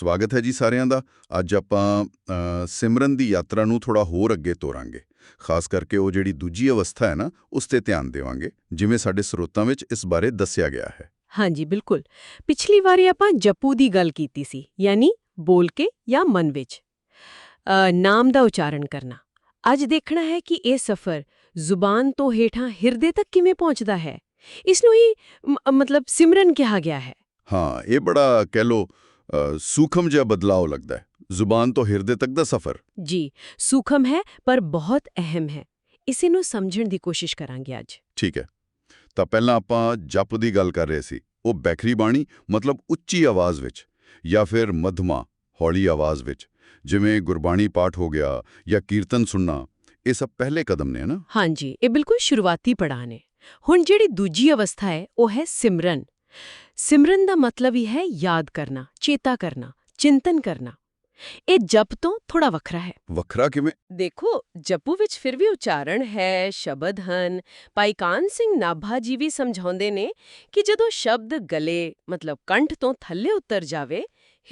ਸਵਾਗਤ ਹੈ ਜੀ ਸਾਰਿਆਂ ਦਾ। ਅੱਜ ਆਪਾਂ ਸਿਮਰਨ ਦੀ ਯਾਤਰਾ ਨੂੰ ਥੋੜਾ ਹੋਰ ਅੱਗੇ ਤੋਰਾਂਗੇ। ਖਾਸ ਕਰਕੇ ਉਹ ਜਿਹੜੀ ਦੂਜੀ ਅਵਸਥਾ ਹੈ ਨਾ ਉਸ ਤੇ ਧਿਆਨ ਦੇਵਾਂਗੇ। ਜਿਵੇਂ ਸਾਡੇ ਸਰੋਤਾਂ ਵਿੱਚ ਇਸ ਬਾਰੇ ਦੱਸਿਆ ਗਿਆ ਹੈ। ਹਾਂਜੀ ਬਿਲਕੁਲ। ਪਿਛਲੀ ਵਾਰੀ ਆਪਾਂ ਜਪੂ ਦੀ ਗੱਲ ਕੀਤੀ ਸੀ ਯਾਨੀ ਬੋਲ ਕੇ ਜਾਂ ਮਨ ਵਿੱਚ। ਨਾਮ ਦਾ ਉਚਾਰਨ ਕਰਨਾ। ਅੱਜ ਦੇਖਣਾ ਹੈ ਕਿ ਇਹ ਸਫ਼ਰ ਜ਼ੁਬਾਨ ਤੋਂ ਹੇਠਾਂ ਹਿਰਦੇ ਤੱਕ ਕਿਵੇਂ ਪਹੁੰਚਦਾ ਹੈ। ਇਸ ਨੂੰ ਹੀ ਮਤਲਬ ਸਿਮਰਨ ਕਿਹਾ ਗਿਆ ਹੈ। ਹਾਂ ਇਹ ਬੜਾ ਕਹਿ ਲੋ ਸੂਖਮ ਜਿਹਾ ਬਦਲਾਅ ਲੱਗਦਾ ਹੈ। ਜ਼ੁਬਾਨ ਤੋਂ ਹਿਰਦੇ ਤੱਕ ਦਾ ਸਫ਼ਰ। ਜੀ ਸੂਖਮ ਹੈ ਪਰ ਬਹੁਤ ਅਹਿਮ ਹੈ। ਇਸੇ ਨੂੰ ਸਮਝਣ ਦੀ ਕੋਸ਼ਿਸ਼ ਕਰਾਂਗੇ ਅੱਜ। ਠੀਕ ਹੈ। ਤਾਂ ਪਹਿਲਾਂ ਆਪਾਂ ਜਪ ਦੀ ਗੱਲ ਕਰ ਰਹੇ ਸੀ। ਉਹ ਬੈਖਰੀ ਬਾਣੀ ਮਤਲਬ ਉੱਚੀ ਆਵਾਜ਼ ਵਿੱਚ ਜਾਂ ਫਿਰ ਮਧਮਾ ਹੌਲੀ ਆਵਾਜ਼ ਵਿੱਚ। ਜਿਵੇਂ ਗੁਰਬਾਣੀ ਪਾਠ ਹੋ ਗਿਆ ਜਾਂ ਕੀਰਤਨ ਸੁਣਨਾ ਇਹ ਸਭ ਪਹਿਲੇ ਕਦਮ ਨੇ ਨਾ? ਹਾਂਜੀ ਇਹ ਬਿਲਕੁਲ ਸ਼ੁਰੂਆਤੀ ਪੜਾਅ ਨੇ। ਹੁਣ ਜਿਹੜੀ ਦੂਜੀ ਅਵਸਥਾ ਹੈ ਉਹ ਹੈ ਸਿਮਰਨ। ਸਿਮਰਨ ਦਾ ਮਤਲਬ ਹੀ ਹੈ ਯਾਦ ਕਰਨਾ ਚੇਤਾ ਕਰਨਾ ਚਿੰਤਨ ਕਰਨਾ। ਇਹ ਜਪ ਤੋਂ ਥੋੜਾ ਵੱਖਰਾ ਹੈ। ਵੱਖਰਾ ਕਿਵੇਂ? ਦੇਖੋ ਜਪੂ ਵਿੱਚ ਫਿਰ ਵੀ ਉਚਾਰਨ ਹੈ ਸ਼ਬਦ ਹਨ। ਭਾਈ ਕਾਨ ਸਿੰਘ ਨਾਭਾ ਜੀ ਵੀ ਸਮਝਾਉਂਦੇ ਨੇ ਕਿ ਜਦੋਂ ਸ਼ਬਦ ਗਲੇ ਮਤਲਬ ਕੰਠ ਤੋਂ ਥੱਲੇ ਉਤਰ ਜਾਵੇ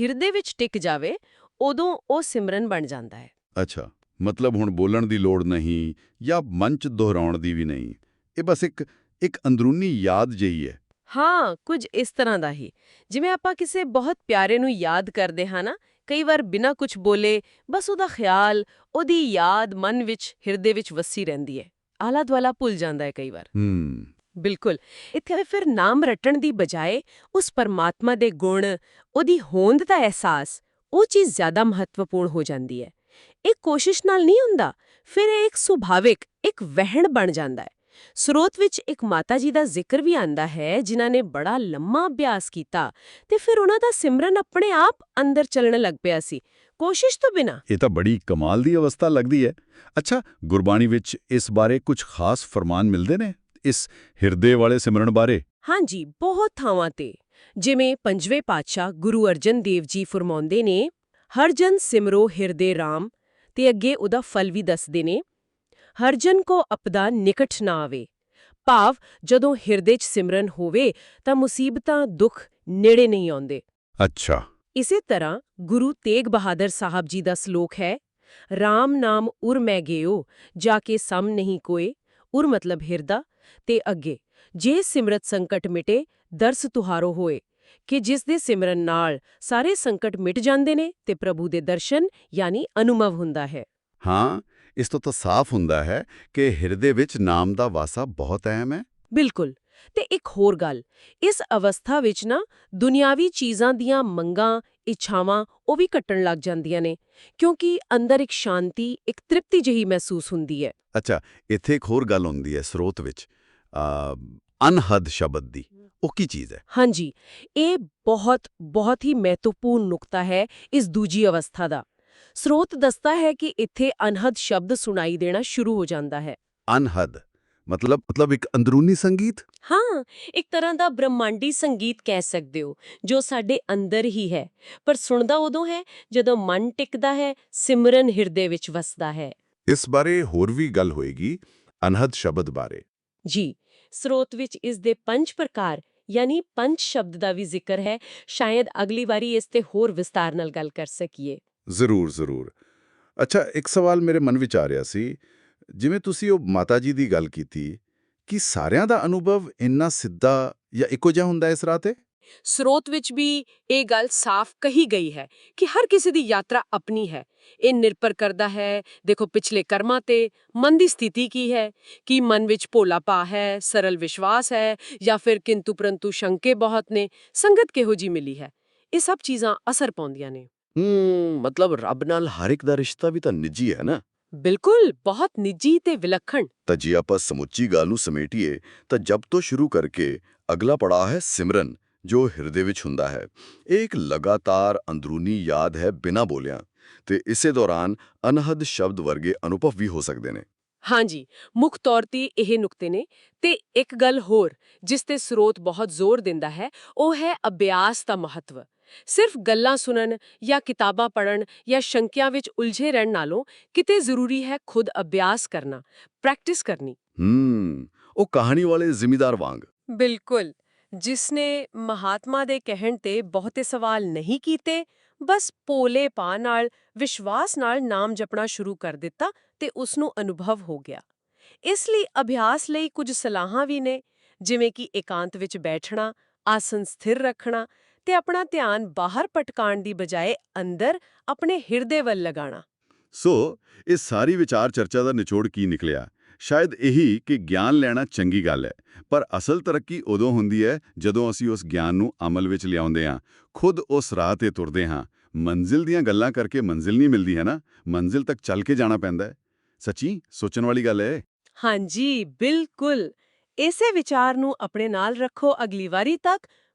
ਹਿਰਦੇ ਵਿੱਚ ਟਿਕ ਜਾਵੇ ਉਦੋਂ ਉਹ ਸਿਮਰਨ ਬਣ ਜਾਂਦਾ ਹੈ। ਅੱਛਾ ਮਤਲਬ ਹੁਣ ਬੋਲਣ ਦੀ ਲੋੜ ਨਹੀਂ ਜਾਂ ਮਨ ਚ ਦੁਹਰਾਉਣ ਦੀ ਵੀ ਨਹੀਂ। ਇਹ ਬਸ ਇੱਕ ਇੱਕ ਅੰਦਰੂਨੀ ਯਾਦ ਜਿਹੀ ਹੈ। ਹਾਂ ਕੁਝ ਇਸ ਤਰ੍ਹਾਂ ਦਾ ਹੀ। ਜਿਵੇਂ ਆਪਾਂ ਕਿਸੇ ਬਹੁਤ ਪਿਆਰੇ ਨੂੰ ਯਾਦ ਕਰਦੇ ਹਾਂ ਨਾ ਕਈ ਵਾਰ ਬਿਨਾਂ ਕੁਝ ਬੋਲੇ ਬਸ ਉਹਦਾ ਖਿਆਲ ਉਹਦੀ ਯਾਦ ਮਨ ਵਿੱਚ ਹਿਰਦੇ ਵਿੱਚ ਵਸੀ ਰਹਿੰਦੀ ਹੈ। ਆਲਾ ਦੁਆਲਾ ਭੁੱਲ ਜਾਂਦਾ ਹੈ ਕਈ ਵਾਰ। ਹੂੰ। ਬਿਲਕੁਲ। ਇੱਥੇ ਫਿਰ ਨਾਮ ਰਟਣ ਦੀ ਬਜਾਏ ਉਸ ਪਰਮਾਤਮਾ ਦੇ ਗੁਣ ਉਹਦੀ ਹੋਂਦ ਦਾ ਅਹਿਸਾਸ ਉਹ ਚੀਜ਼ ਜ਼ਿਆਦਾ ਮਹੱਤਵਪੂਰਨ ਹੋ ਜਾਂਦੀ ਹੈ। ਇਹ ਕੋਸ਼ਿਸ਼ ਨਾਲ ਨਹੀਂ ਹੁੰਦਾ ਫਿਰ ਇਹ ਇੱਕ ਸੁਭਾਵਿਕ ਇੱਕ ਵਹਿਣ ਬਣ ਜਾਂਦਾ ਹੈ। ਸਰੋਤ ਵਿੱਚ ਇੱਕ ਮਾਤਾ ਜੀ ਦਾ ਜ਼ਿਕਰ ਵੀ ਆਂਦਾ ਹੈ ਜਿਨ੍ਹਾਂ ਨੇ ਬੜਾ ਲੰਮਾ ਅਭਿਆਸ ਕੀਤਾ ਤੇ ਫਿਰ ਉਹਨਾਂ ਦਾ ਸਿਮਰਨ ਆਪਣੇ ਆਪ ਅੰਦਰ ਚੱਲਣ ਲੱਗ ਪਿਆ ਸੀ। ਕੋਸ਼ਿਸ਼ ਤੋਂ ਬਿਨਾ। ਇਹ ਤਾਂ ਬੜੀ ਕਮਾਲ ਦੀ ਅਵਸਥਾ ਲੱਗਦੀ ਹੈ। ਅੱਛਾ ਗੁਰਬਾਣੀ ਵਿੱਚ ਇਸ ਬਾਰੇ ਕੁਝ ਖਾਸ ਫਰਮਾਨ ਮਿਲਦੇ ਨੇ? ਇਸ ਹਿਰਦੇ ਵਾਲੇ ਸਿਮਰਨ ਬਾਰੇ? ਹਾਂਜੀ ਬਹੁਤ ਥਾਵਾਂ ਤੇ। ਜਿਵੇਂ ਪੰਜਵੇਂ ਪਾਤਸ਼ਾਹ ਗੁਰੂ ਅਰਜਨ ਦੇਵ ਜੀ ਫਰਮਾਉਂਦੇ ਨੇ ਹਰ ਜਨ ਸਿਮਰੋ ਹਿਰਦੇ RAM ਤੇ ਅੱਗੇ ਉਹਦਾ ਫਲ ਵੀ ਦੱਸਦੇ ਨੇ। ਹਰ ਜਨ ਕੋ ਅਪਦਾ ਨਿਕਟ ਨਾ ਆਵੇ। ਭਾਵ ਜਦੋਂ ਹਿਰਦੇ 'ਚ ਸਿਮਰਨ ਹੋਵੇ ਤਾਂ ਮੁਸੀਬਤਾਂ ਦੁੱਖ ਨੇੜੇ ਨਹੀਂ ਆਉਂਦੇ। ਅੱਛਾ। ਇਸੇ ਤਰ੍ਹਾਂ ਗੁਰੂ ਤੇਗ ਬਹਾਦਰ ਸਾਹਿਬ ਜੀ ਦਾ ਸ਼ਲੋਕ ਹੈ RAM ਨਾਮ ਉਰ ਮੈਂ ਗਿਓ ਜਾ ਕੇ ਸਮ ਨਹੀਂ ਕੋਏ। ਉਰ ਮਤਲਬ ਹਿਰਦਾ ਤੇ ਅੱਗੇ ਜੇ ਸਿਮਰਤ ਸੰਕਟ ਮਿਟੇ ਦਰਸ ਤੁਹਾਰੋ ਹੋਏ। ਕਿ ਜਿਸ ਦੇ ਸਿਮਰਨ ਨਾਲ ਸਾਰੇ ਸੰਕਟ ਮਿਟ ਜਾਂਦੇ ਨੇ ਤੇ ਪ੍ਰਭੂ ਦੇ ਦਰਸ਼ਨ ਯਾਨੀ ਅਨੁਭਵ ਹੁੰਦਾ ਹੈ। ਹਾਂ ਇਸ ਤੋਂ ਤਾਂ ਸਾਫ਼ ਹੁੰਦਾ ਹੈ ਕਿ ਹਿਰਦੇ ਵਿੱਚ ਨਾਮ ਦਾ ਵਾਸਾ ਬਹੁਤ ਅਹਿਮ ਹੈ। ਬਿਲਕੁਲ। ਤੇ ਇੱਕ ਹੋਰ ਗੱਲ ਇਸ ਅਵਸਥਾ ਵਿੱਚ ਨਾ ਦੁਨਿਆਵੀ ਚੀਜ਼ਾਂ ਦੀਆਂ ਮੰਗਾਂ ਇੱਛਾਵਾਂ ਉਹ ਵੀ ਕੱਟਣ ਲੱਗ ਜਾਂਦੀਆਂ ਨੇ ਕਿਉਂਕਿ ਅੰਦਰ ਇੱਕ ਸ਼ਾਂਤੀ ਇੱਕ ਤ੍ਰਿਪਤੀ ਜਿਹੀ ਮਹਿਸੂਸ ਹੁੰਦੀ ਹੈ। ਅੱਛਾ ਇੱਥੇ ਇੱਕ ਹੋਰ ਗੱਲ ਹੁੰਦੀ ਹੈ ਸਰੋਤ ਵਿੱਚ ਅਨਹਦ ਸ਼ਬਦ ਦੀ ਉਹ ਕੀ ਚੀਜ਼ ਹੈ? ਹਾਂਜੀ ਇਹ ਬਹੁਤ ਬਹੁਤ ਹੀ ਮਹੱਤਵਪੂਰਨ ਨੁਕਤਾ ਹੈ ਇਸ ਦੂਜੀ ਅਵਸਥਾ ਦਾ। ਸਰੋਤ ਦੱਸਦਾ ਹੈ ਕਿ ਇੱਥੇ ਅਨਹਦ ਸ਼ਬਦ ਸੁਣਾਈ ਦੇਣਾ ਸ਼ੁਰੂ ਹੋ ਜਾਂਦਾ ਹੈ। ਅਨਹਦ ਮਤਲਬ ਮਤਲਬ ਇੱਕ ਅੰਦਰੂਨੀ ਸੰਗੀਤ? ਹਾਂ ਇੱਕ ਤਰ੍ਹਾਂ ਦਾ ਬ੍ਰਹਮਾਂਡੀ ਸੰਗੀਤ ਕਹਿ ਸਕਦੇ ਹੋ ਜੋ ਸਾਡੇ ਅੰਦਰ ਹੀ ਹੈ। ਪਰ ਸੁਣਦਾ ਉਦੋਂ ਹੈ ਜਦੋਂ ਮਨ ਟਿਕਦਾ ਹੈ ਸਿਮਰਨ ਹਿਰਦੇ ਵਿੱਚ ਵਸਦਾ ਹੈ। ਇਸ ਬਾਰੇ ਹੋਰ ਵੀ ਗੱਲ ਹੋਏਗੀ ਅਨਹਦ ਸ਼ਬਦ ਬਾਰੇ। ਜੀ ਸਰੋਤ ਵਿੱਚ ਇਸ ਦੇ ਪੰਜ ਪ੍ਰਕਾਰ ਯਾਨੀ ਪੰਜ ਸ਼ਬਦ ਦਾ ਵੀ ਜ਼ਿਕਰ ਹੈ। ਸ਼ਾਇਦ ਅਗਲੀ ਵਾਰੀ ਇਸ ਤੇ ਹੋਰ ਵਿਸਤਾਰ ਨਾਲ ਗੱਲ ਕਰ ਸਕੀਏ। ਜ਼ਰੂਰ ਜ਼ਰੂਰ। ਅੱਛਾ, ਇੱਕ ਸਵਾਲ ਮੇਰੇ ਮਨ ਵਿੱਚ ਆ ਰਿਹਾ ਸੀ। ਜਿਵੇਂ ਤੁਸੀਂ ਉਹ ਮਾਤਾ ਜੀ ਦੀ ਗੱਲ ਕੀਤੀ, ਕਿ ਸਾਰਿਆਂ ਦਾ ਅਨੁਭਵ ਇੰਨਾ ਸਿੱਧਾ ਜਾਂ ਇੱਕੋ ਜਿਹਾ ਹੁੰਦਾ ਇਸ ਰਾਹ ਤੇ? ਸਰੋਤ ਵਿੱਚ ਵੀ ਇਹ ਗੱਲ ਸਾਫ਼ ਕਹੀ ਗਈ ਹੈ ਕਿ ਹਰ ਕਿਸੇ ਦੀ ਯਾਤਰਾ ਆਪਣੀ ਹੈ। ਇਹ ਨਿਰਭਰ ਕਰਦਾ ਹੈ, ਦੇਖੋ ਪਿਛਲੇ ਕਰਮਾਂ ਤੇ, ਮਨ ਦੀ ਸਥਿਤੀ ਕੀ ਹੈ, ਕੀ ਮਨ ਵਿੱਚ ਭੋਲਾ ਪਾ ਹੈ, ਸਰਲ ਵਿਸ਼ਵਾਸ ਹੈ, ਜਾਂ ਫਿਰ ਕਿੰਤੂ ਪਰੰਤੂ ਸ਼ੰਕੇ ਬਹੁਤ ਨੇ, ਸੰਗਤ ਕਿਹੋ ਜੀ ਮਿਲੀ ਹੈ। ਇਹ ਸਭ ਚੀਜ਼ਾਂ ਅਸਰ ਪਾਉਂਦੀਆਂ ਨੇ। ਹੂੰ ਮਤਲਬ ਰੱਬ ਨਾਲ ਹਰ ਇੱਕ ਦਾ ਰਿਸ਼ਤਾ ਵੀ ਤਾਂ ਨਿੱਜੀ ਹੈ ਨਾ? ਬਿਲਕੁਲ ਬਹੁਤ ਨਿੱਜੀ ਤੇ ਵਿਲੱਖਣ। ਤਾਂ ਜੇ ਆਪਾਂ ਸਮੁੱਚੀ ਗੱਲ ਨੂੰ ਸਮੇਟੀਏ ਤਾਂ ਜਬ ਤੋਂ ਸ਼ੁਰੂ ਕਰਕੇ ਅਗਲਾ ਪੜਾਅ ਹੈ ਸਿਮਰਨ ਜੋ ਹਿਰਦੇ ਵਿੱਚ ਹੁੰਦਾ ਹੈ। ਇਹ ਇੱਕ ਲਗਾਤਾਰ ਅੰਦਰੂਨੀ ਯਾਦ ਹੈ ਬਿਨਾਂ ਬੋਲਿਆਂ ਤੇ ਇਸੇ ਦੌਰਾਨ ਅਨਹਦ ਸ਼ਬਦ ਵਰਗੇ ਅਨੁਭਵ ਵੀ ਹੋ ਸਕਦੇ ਨੇ। ਹਾਂਜੀ ਮੁੱਖ ਤੌਰ ਤੇ ਇਹ ਨੁਕਤੇ ਨੇ ਤੇ ਇੱਕ ਗੱਲ ਹੋਰ ਜਿਸ ਤੇ ਸਰੋਤ ਬਹੁਤ ਜ਼ੋਰ ਦਿੰਦਾ ਹੈ ਉਹ ਹੈ ਅਭਿਆਸ ਦਾ ਮਹੱਤਵ। ਸਿਰਫ ਗੱਲਾਂ ਸੁਣਨ ਜਾਂ ਕਿਤਾਬਾਂ ਪੜ੍ਹਨ ਜਾਂ ਸ਼ੰਕਿਆਂ ਵਿੱਚ ਉਲਝੇ ਰਹਿਣ ਨਾਲੋਂ ਕਿਤੇ ਜ਼ਰੂਰੀ ਹੈ ਖੁਦ ਅਭਿਆਸ ਕਰਨਾ ਪ੍ਰੈਕਟਿਸ ਕਰਨੀ। ਹੂੰ ਉਹ ਕਹਾਣੀ ਵਾਲੇ ਜ਼ਿਮੀਦਾਰ ਵਾਂਗ। ਬਿਲਕੁਲ। ਜਿਸ ਨੇ ਮਹਾਤਮਾ ਦੇ ਕਹਿਣ ਤੇ ਬਹੁਤੇ ਸਵਾਲ ਨਹੀਂ ਕੀਤੇ ਬਸ ਪੋਲੇ ਪਾ ਨਾਲ ਵਿਸ਼ਵਾਸ ਨਾਲ ਨਾਮ ਜਪਣਾ ਸ਼ੁਰੂ ਕਰ ਦਿੱਤਾ ਤੇ ਉਸ ਨੂੰ ਅਨੁਭਵ ਹੋ ਗਿਆ। ਇਸ ਲਈ ਅਭਿਆਸ ਲਈ ਕੁਝ ਸਲਾਹਾਂ ਵੀ ਨੇ ਜਿਵੇਂ ਕਿ ਇਕਾਂਤ ਵਿੱਚ ਬੈਠਣਾ ਆਸਨ ਸਥਿਰ ਰੱਖਣਾ ਤੇ ਆਪਣਾ ਧਿਆਨ ਬਾਹਰ ਪਟਕਾਣ ਦੀ ਬਜਾਏ ਅੰਦਰ ਆਪਣੇ ਹਿਰਦੇ ਵੱਲ ਲਗਾਉਣਾ। ਸੋ ਇਸ ਸਾਰੀ ਵਿਚਾਰ ਚਰਚਾ ਦਾ ਨਿਚੋੜ ਕੀ ਨਿਕਲਿਆ? ਸ਼ਾਇਦ ਇਹੀ ਕਿ ਗਿਆਨ ਲੈਣਾ ਚੰਗੀ ਗੱਲ ਹੈ ਪਰ ਅਸਲ ਤਰੱਕੀ ਉਦੋਂ ਹੁੰਦੀ ਹੈ ਜਦੋਂ ਅਸੀਂ ਉਸ ਗਿਆਨ ਨੂੰ ਅਮਲ ਵਿੱਚ ਲਿਆਉਂਦੇ ਹਾਂ। ਖੁਦ ਉਸ ਰਾਹ ਤੇ ਤੁਰਦੇ ਹਾਂ। ਮੰਜ਼ਿਲ ਦੀਆਂ ਗੱਲਾਂ ਕਰਕੇ ਮੰਜ਼ਿਲ ਨਹੀਂ ਮਿਲਦੀ ਹੈ ਨਾ? ਮੰਜ਼ਿਲ ਤੱਕ ਚੱਲ ਕੇ ਜਾਣਾ ਪੈਂਦਾ ਹੈ। ਸੱਚੀ? ਸੋਚਣ ਵਾਲੀ ਗੱਲ ਹੈ ਹਾਂਜੀ ਬਿਲਕੁਲ। ਇਸੇ ਵਿਚਾਰ ਨੂੰ ਆਪਣੇ ਨਾਲ ਰੱਖੋ ਅਗਲੀ ਵਾਰੀ ਤੱਕ।